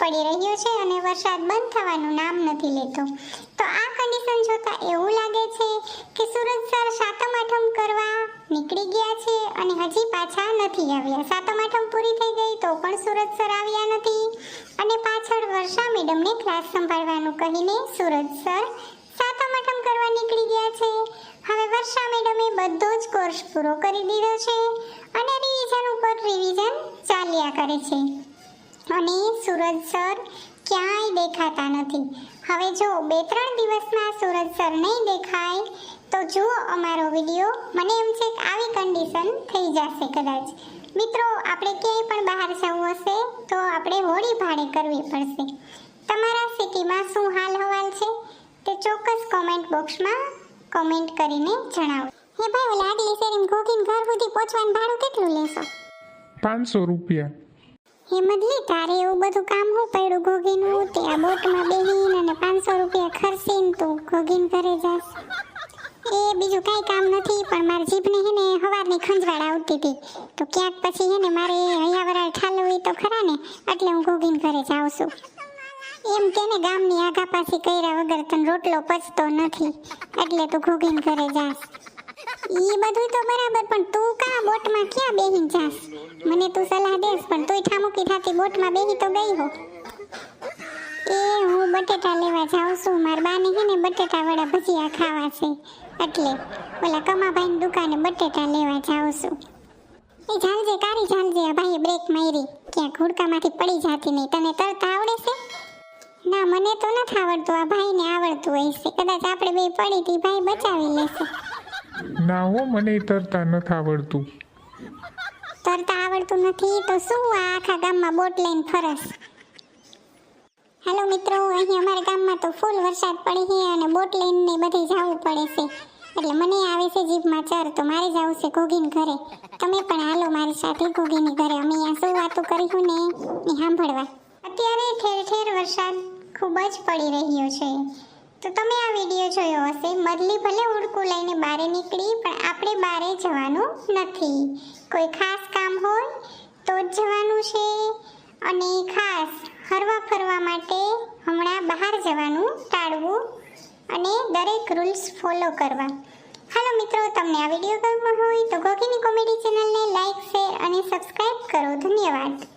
પડી રહ્યો છે અને વરસાદ બંધ થવાનું નામ નથી લેતો. તો આ કન્ડિશન જોતા એવું લાગે છે કે સુરત સર સાતમ આઠમ કરવા નીકળી ગયા છે અને હજી પાછા નથી આવ્યા. સાતમ આઠમ પૂરી થઈ ગઈ તો પણ સુરત સર આવ્યા નથી અને પાછળ વર્ષા મેડમને ક્લાસ સંભાળવાનું કહીને સુરત સર સાતમ આઠમ કરવા નીકળી ગયા છે. હવે વર્ષા મેડમે બધો જ કોર્સ પૂરો કરી દીધો છે અને રિવિઝન ઉપર રિવિઝન ચાલ્યા કરે છે. અને સુરજ સર ક્યાંય દેખાતા નથી. હવે જો બે ત્રણ દિવસમાં સુરજ સર નહીં દેખાય, તો જુઓ અમારો વીડિયો. મને એમ છે આવી કન્ડિશન થઈ જશે કદાચ. મિત્રો, આપણે ક્યાંય પણ બહાર જવું હશે, તો આપણે હોડી ભાડે કરવી પડશે. તમારા સિટીમાં શું હાલ હવાલ છે? તે ચોક્કસ કોમેન્ટ બોક્સમાં કોમેન્ટ કરીને જણાવો. હે ભાઈ, ઓલા આગલી શેરીમ ઘોઘીન ઘર સુધી પહોંચવાનું ભાડું કેટલું લેશો? પાંચસો રૂપિયા. હે મદલી તારે એવું બધું કામ હું પડ્યું? ઘોઘીનું તે આ બોટમાં બેહીને અને પાંચસો રૂપિયા ખર્ચીને તું ઘોઘીન ઘરે જાસ એ બીજું કાંઈ કામ નથી, પણ મારી જીભને હે ને હવારની ખંજવાળ આવતી હતી. તો ક્યાંક પછી હે ને મારે હૈયાવરાળ ઠાલવી તો ખરા ને, એટલે હું ઘોઘીન ઘરે જાઉં છું. એમ કે ને ગામની આગા પાછી કર્યા વગર તને રોટલો પચતો નથી, એટલે તું ઘોઘીન ઘરે જાસ ઈ બધું તો બરાબર, પણ તું કા બોટમાં ક્યાં બેહી જાસ? મને તું સલાહ દેસ, પણ તું ઠામુકી થાતી બોટમાં બેહી તો ગઈ હો. એ હું બટેટા લેવા જાઉં છું, માર બાને હે ને બટેટા વડા ભજીયા ખાવા છે. એટલે ઓલા કમાભાઈની દુકાને બટેટા લેવા જાઉં છું. એ ચાલજે કારી ચાલજે આ ભાઈએ બ્રેક મારી. ક્યાંક હુડકામાંથી પડી જાતી નહીં. તને તરતા આવડે છે? ના, મને તો નથી આવડતું. આ ભાઈને આવડતું હોય કદાચ આપણે બે પડી તી ભાઈ બચાવી લેશે. ના હો, મને તરતા નથી આવડતું. તરતા આવડતું નથી તો શું આ આખા ગામમાં બોટ લઈને ફરસ? હેલો મિત્રો, અહીં અમારા ગામમાં તો ફૂલ વરસાદ પડે છે અને બોટ લઈને બધે જવું પડે છે. એટલે મને આવે છે જીભમાં ચર, તો મારે જવું છે ઘોઘીન ઘરે. તમે પણ હાલો મારી સાથે ઘોઘીની ઘરે. અમે અહીંયા શું વાતો કરીશું ને એ સાંભળવા. અત્યારે ઠેર ઠેર વરસાદ ખૂબ જ પડી રહ્યો છે. તો તમે આ વીડિયો જોયો હશે. મરલી ભલે ઉડકું લઈને બારે નીકળી, પણ આપણે બારે જવાનું નથી. કોઈ ખાસ કામ હોય તો જ જવાનું છે. અને ખાસ હરવા ફરવા માટે હમણાં બહાર જવાનું ટાળવું અને દરેક રૂલ્સ ફોલો કરવા. હાલો મિત્રો, તમને આ વીડિયો ગમ્યો હોય તો ગોગીની કોમેડી ચેનલને લાઈક શેર અને સબસ્ક્રાઇબ કરો. ધન્યવાદ.